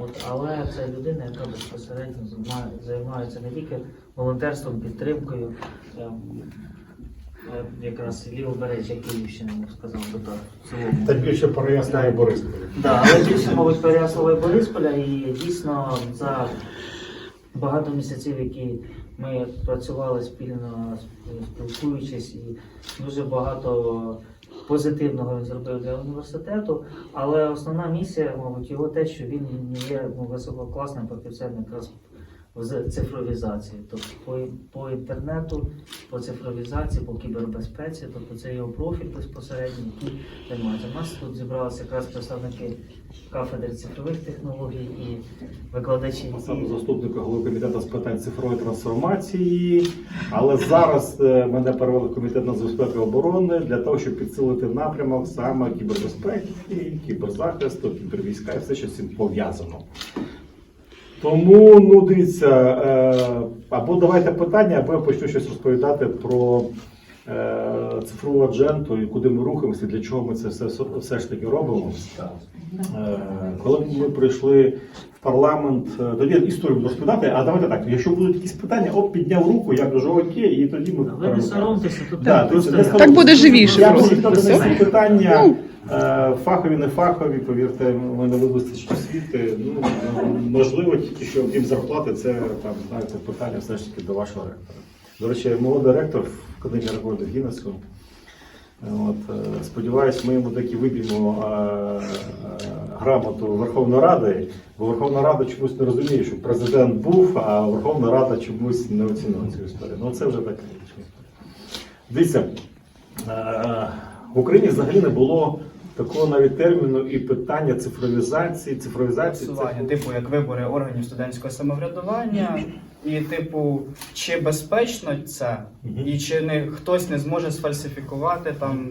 От, але це людина, яка безпосередньо займається не тільки волонтерством, підтримкою, е, якраз лівобережжя Київщини, сказав би так, в цілому. Та більше проясняє Борисполі. Да, але більше, мабуть, Переяслава і Борисполя, і дійсно за багато місяців, які ми працювали спільно, спілкуючись, і дуже багато позитивного зробив для університету. Але основна місія, мабуть, його те, що він є ну, висококласним фахівцем якраз з цифровізації, тобто по, по інтернету, по цифровізації, по кібербезпеці, тобто це його профіль безпосередньо, який займається. У нас тут зібралися якраз представники кафедри цифрових технологій і викладачі. Саме заступника голови комітету з питань цифрової трансформації. Але зараз е, мене перевели комітет нацбезпеки і оборони для того, щоб підсилити напрямок саме кібербезпеки, кіберзахисту, кібервійська і все, що з цим пов'язано. Тому, ну дивіться, е, або давайте питання, або я почну щось розповідати про е, цифрову адженту і куди ми рухаємося, для чого ми це все, все ж таки робимо. Е, Коли ми прийшли в парламент, тоді історію буду розповідати, а давайте так, якщо будуть якісь питання, оп, підняв руку, я кажу окей, і тоді ми Ви не соромтеся, тут Да, тема то. Так буде живіше Я ставити питання, Ну. Фахові, не фахові, повірте, в мене не вистачить освіти. Ну, можливо, тільки що крім зарплати, це там, знаєте, питання все ж таки до вашого ректора. До речі, молодий ректор в Академії рекордів Гіннесу. От, е, сподіваюсь, ми йому таки виб'ємо е, е, грамоту Верховної Ради, бо Верховна Рада чомусь не розуміє, що президент був, а Верховна Рада чомусь не оцінила цю історію. Ну це вже історія. Дивіться, е, в Україні взагалі не було такого навіть терміну і питання цифровізації, цифровізації. Голосування, типу, як вибори органів студентського самоврядування, і типу, чи безпечно це, і чи не хтось не зможе сфальсифікувати там,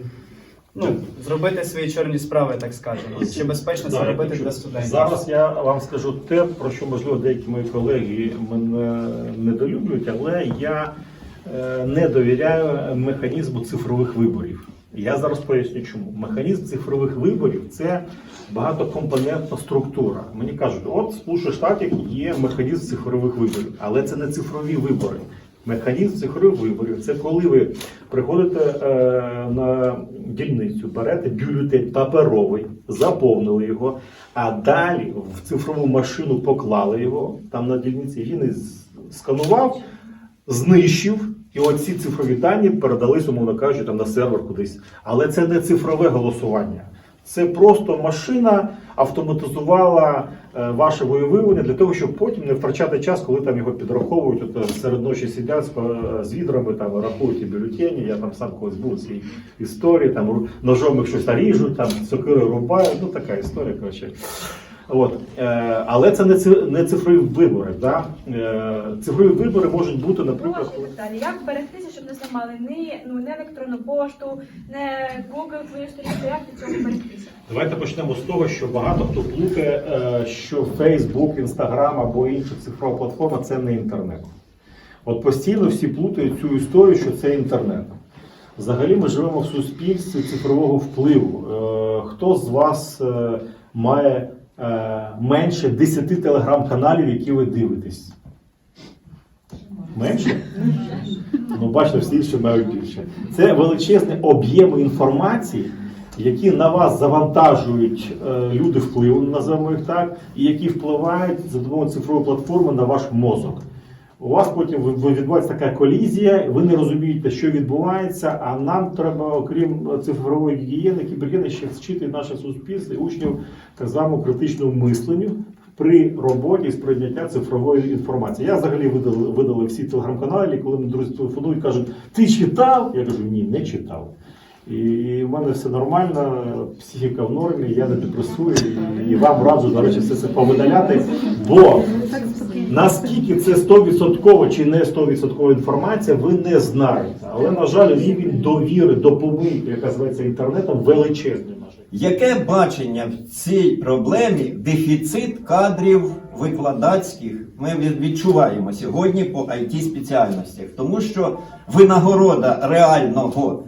ну, зробити свої чорні справи, так скажемо. Чи безпечно це Да, робити для студентів? Зараз я вам скажу те, про що можливо деякі мої колеги мене недолюблюють, але я е, не довіряю механізму цифрових виборів. Я зараз поясню, чому механізм цифрових виборів це багатокомпонентна структура. Мені кажуть, от в Сполучених Штатах є механізм цифрових виборів, але це не цифрові вибори. Механізм цифрових виборів це коли ви приходите е, на дільницю, берете бюлетень паперовий, заповнили його, а далі в цифрову машину поклали його там на дільниці. Він сканував, знищив, і оці цифрові дані передались, умовно кажучи, там на сервер кудись. Але це не цифрове голосування. Це просто машина автоматизувала е, ваше волевиявлення для того, щоб потім не втрачати час, коли там його підраховують. От е, серед ночі сидять з, е, з відрами, там рахують і бюлетені. Я там сам колись був у цій історії, там ножом їх щось ріжуть, там сокири рубають. Ну така історія. Коротше. От, е, але це не, цифрові вибори. Да? Е, цифрові вибори можуть бути, наприклад, Можна питання, як берегтися, щоб не зламали ні, ну, не електронну пошту, не Google твою сторінку, як від цього берегтися? Давайте почнемо з того, що багато хто плутає, е, що Facebook, Instagram або інша цифрова платформа це не інтернет. От постійно всі плутають цю історію, що це інтернет. Взагалі ми живемо в суспільстві цифрового впливу. Хто з вас має менше 10 телеграм-каналів, які ви дивитесь? Менше? Ну, бачите, всі ще мають більше. Це величезні об'єми інформації, які на вас завантажують е, люди впливу, називаємо їх так, і які впливають за допомогою цифрової платформи на ваш мозок. У вас потім відбувається така колізія, ви не розумієте, що відбувається, а нам треба, окрім цифрової гігієни, кібергієни, ще вчити наше суспільство і учнів так званому критичному мисленню при роботі з прийняття цифрової інформації. Я взагалі видалив, видалив всі телеграм-канали, коли мені друзі телефонують, кажуть, ти читав? Я кажу, ні, не читав. І в мене все нормально, психіка в нормі, я не депресую, і, вам раджу, до речі, все це повидаляти. Бо наскільки це 100% чи не 100% інформація, ви не знаєте. Але, на жаль, рівень довіри до помилки, яка зветься інтернетом, величезний. На жаль. Яке бачення в цій проблемі дефіцит кадрів викладацьких ми відчуваємо сьогодні по it спеціальностях? Тому що винагорода реального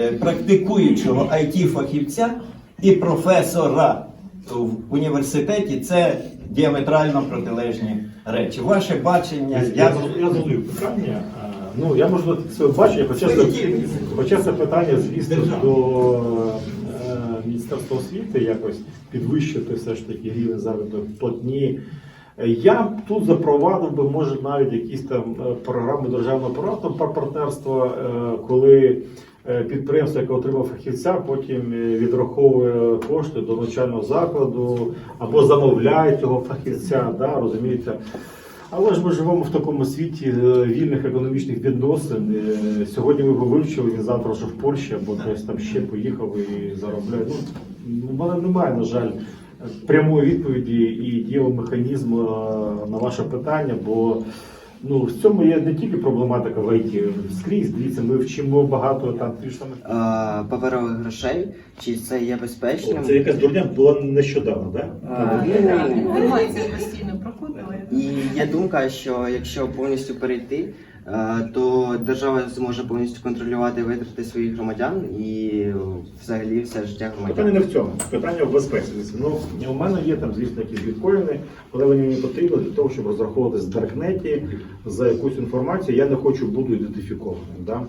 е, практикуючого it фахівця і професора в університеті це діаметрально протилежні речі. Ваше бачення, Я, як я задаю питання. а, Ну, я можу дати своє бачення, хоча це, хоча це питання, звісно, до е, Міністерства освіти якось підвищити все ж таки рівень заробітної платні. Е, Я б тут запровадив би, може, навіть якісь там е, програми державного апарату про партнерство, е, коли підприємство, яке отримав фахівця, потім е, відраховує кошти до навчального закладу або замовляє цього фахівця, да, розумієте. Але ж ми живемо в такому світі е, вільних економічних відносин. Е, Сьогодні ви його вивчили, він завтра вже в Польщі або десь там ще поїхав і заробляє. Ну, в мене немає, на жаль, прямої відповіді і дієвого механізму е, на ваше питання, бо ну, в цьому є не тільки проблематика в IT, Скрізь, дивіться, ми вчимо багато там ті ж а, паперових грошей, чи це є безпечним. Це якась дурня була нещодавно, так? А, Інформація постійно проходила. І є думка, що якщо повністю перейти, то держава зможе повністю контролювати витрати своїх громадян і взагалі все життя Питання не в цьому, питання в безпеці. Ну, у мене є там, звісно, якісь біткоїни, але вони мені потрібні для того, щоб розраховувати в Даркнеті за якусь інформацію. Я не хочу бути ідентифікованим. Да?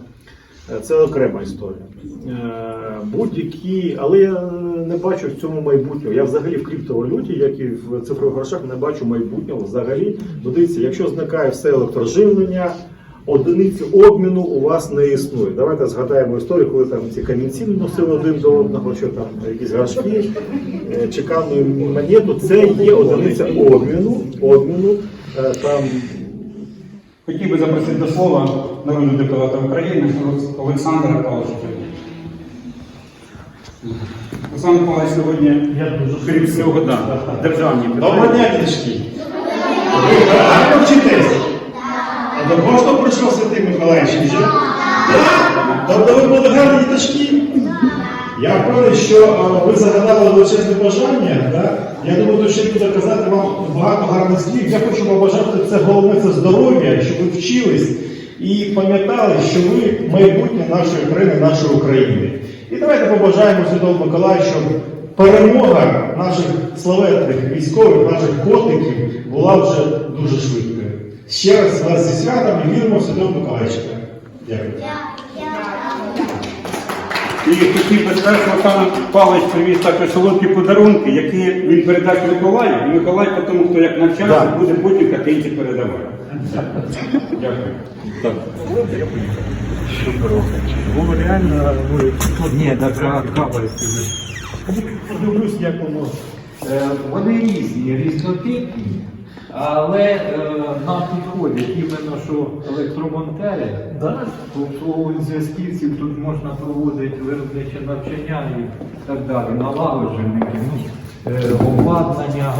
Е, Це окрема історія. Е, Будь-які, але я не бачу в цьому майбутнього. Я взагалі в криптовалюті, як і в цифрових грошах, не бачу майбутнього взагалі. Дивіться, якщо зникає все електроживлення, одиниці обміну у вас не існує. Давайте згадаємо історію, коли там ці камінці носили один до одного, що там якісь горшки, е, чеканну монету. Це є одиниця обміну, обміну. Е, Там Хотів би запросити до слова народного депутата України Олександра Павловича. Олександр Павлович сьогодні крім всього да, державні Доброго дня! Ви гарно вчитесь? А до кого хто прийшов Святий Миколаївич вже? Так? Тобто ви були гарні діточки? Я впевнений, що ви загадали величезне бажання. Так? Я думаю, то ще буде казати вам багато гарних слів. Я хочу побажати це головне це здоров'я, щоб ви вчились і пам'ятали, що ви майбутнє нашої країни, нашої України. І давайте побажаємо Святому Миколаю, щоб перемога наших славетних військових, наших котиків була вже дуже швидкою. Ще раз вас зі святом і віримо в Святого Миколаївчика. Дякую. І хотів би сказати, Олександр Павлович привіз також солодкі подарунки, які він передасть Миколаю, і Миколай потім, хто як навчався, буде потім катинці передавати. Дякую. було реально ну, ні, так капає. Подивлюсь, як воно. Е, Вони різні, різнотипні, але е, нам підходять іменно що електромонтери, Да? по обслуговуванню зв'язківців тут можна проводити виробниче навчання і так далі, налагодженики, ну, е, обладнання.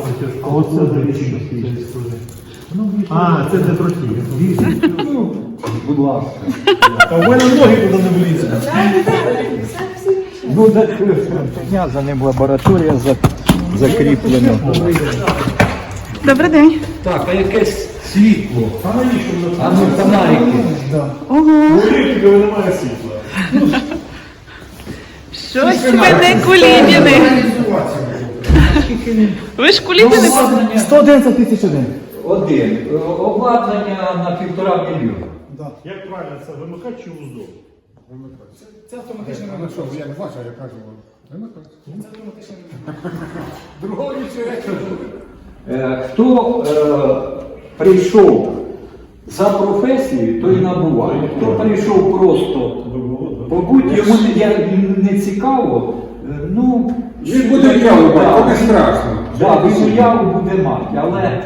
Ну, А, це не про ті. ну, будь ласка. А в мене ноги туди не влізуть. Ну, так, дня за ним лабораторія закріплена. Добрий день. Так, а якесь світло. А навіщо воно? А ну, фонарики. Ого, Говорив, коли немає світла. щось ви не кулібіни. Ви ж кулібіни? 111 тисяч один. Один. Е, Обладнання на півтора мільйона. Як правильно це вимикати чи уздов? Це автоматично не що, я не бачу, я кажу. Вимикається. Це автоматично Другого нічого. Е, Хто е, прийшов за професією, той набуває. Хто прийшов просто побудь, йому не, я- не цікаво, е, ну... Він буде уяву, да, не страшно. Так, він уяву буде мати, але